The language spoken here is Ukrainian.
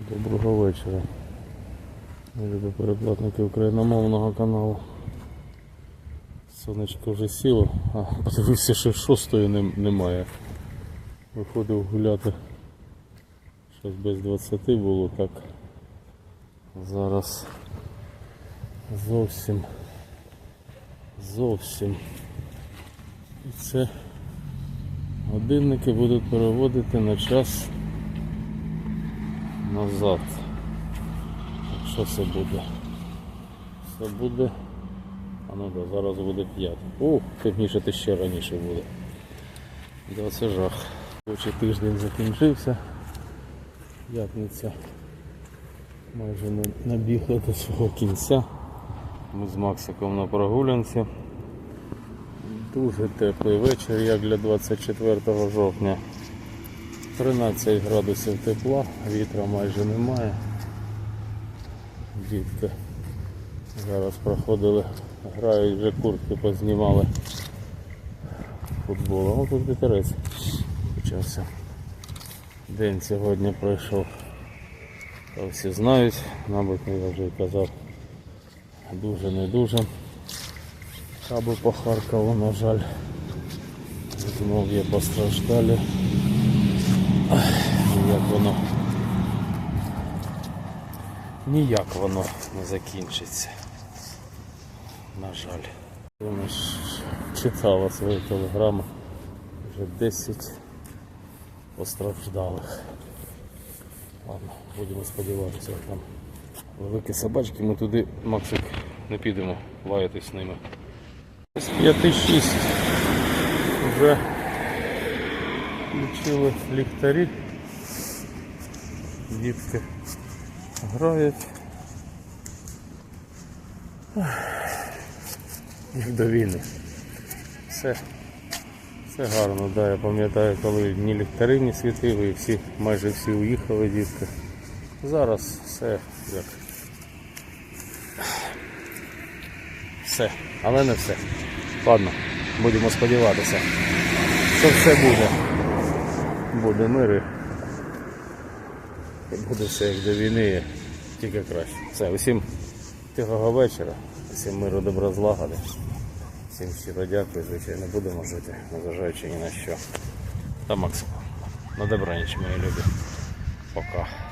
Доброго вечора. Любі переплатники україномовного каналу. Сонечко вже сіло, а подивився, що шостої немає. Виходив гуляти. Щось без 20 було так. Зараз зовсім зовсім. І це годинники будуть переводити на час назад. Так, Що це буде? Це буде. А ну да, зараз буде 5. О, темніше ти ще раніше буде. Да, це жах. Робочий тиждень закінчився. П'ятниця майже на- набігла до свого кінця. Ми з Максиком на прогулянці. Дуже теплий вечір, як для 24 жовтня. 13 градусів тепла, вітра майже немає. Дітки зараз проходили, грають вже куртки познімали футболом. О, тут вітерець почався. День сьогодні пройшов. Та всі знають, мабуть, я вже казав, дуже не дуже. Каби по Харкову, на жаль, знов є постраждалі. Як воно ніяк воно не закінчиться. На жаль. Вона ж читала свої телеграми. Вже 10 постраждалих. Ладно, будемо сподіватися, там великі собачки, ми туди, Максик, не підемо лаятись з ними. З 5-6 вже включили ліхтарі. Дітки грають. Як до війни. Все. Все гарно, да. Я пам'ятаю, коли ні ліхтари не світили і всі, майже всі уїхали дітки. Зараз все як. Все, але не все. Ладно, будемо сподіватися, що все буде. Буде мир і буде все як до війни, тільки краще. Все, усім тихого вечора, усім миру, добра злагоди. Всім щиро дякую, звичайно, будемо жити, незважаючи ні на що. Та Максимум. На добраніч, мої любі. Пока.